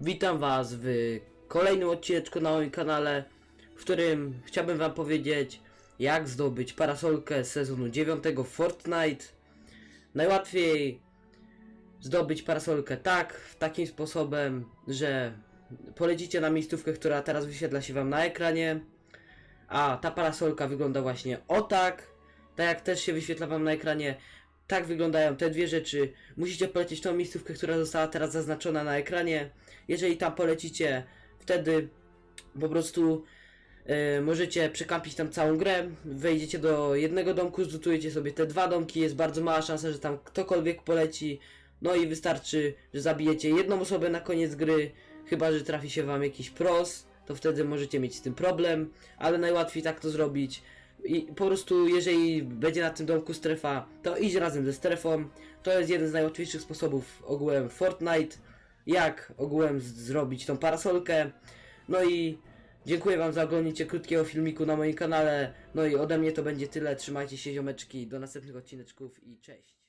Witam Was w kolejnym odcineczku na moim kanale, w którym chciałbym Wam powiedzieć, jak zdobyć parasolkę sezonu 9 w Fortnite. Najłatwiej zdobyć parasolkę tak, takim sposobem, że polecicie na miejscówkę, która teraz wyświetla się Wam na ekranie, a ta parasolka wygląda właśnie o tak, tak jak też się wyświetla Wam na ekranie. Tak wyglądają te dwie rzeczy. Musicie polecieć tą miejscówkę, która została teraz zaznaczona na ekranie. Jeżeli tam polecicie, wtedy po prostu e, możecie przekampić tam całą grę. Wejdziecie do jednego domku, zlutujecie sobie te dwa domki. Jest bardzo mała szansa, że tam ktokolwiek poleci. No i wystarczy, że zabijecie jedną osobę na koniec gry. Chyba, że trafi się wam jakiś pros, to wtedy możecie mieć z tym problem. Ale najłatwiej tak to zrobić. I po prostu, jeżeli będzie na tym domku strefa, to idź razem ze strefą. To jest jeden z najłatwiejszych sposobów ogółem Fortnite. Jak ogółem zrobić tą parasolkę. No i dziękuję Wam za oglądnięcie krótkiego filmiku na moim kanale. No i ode mnie to będzie tyle. Trzymajcie się ziomeczki. Do następnych odcineczków i cześć.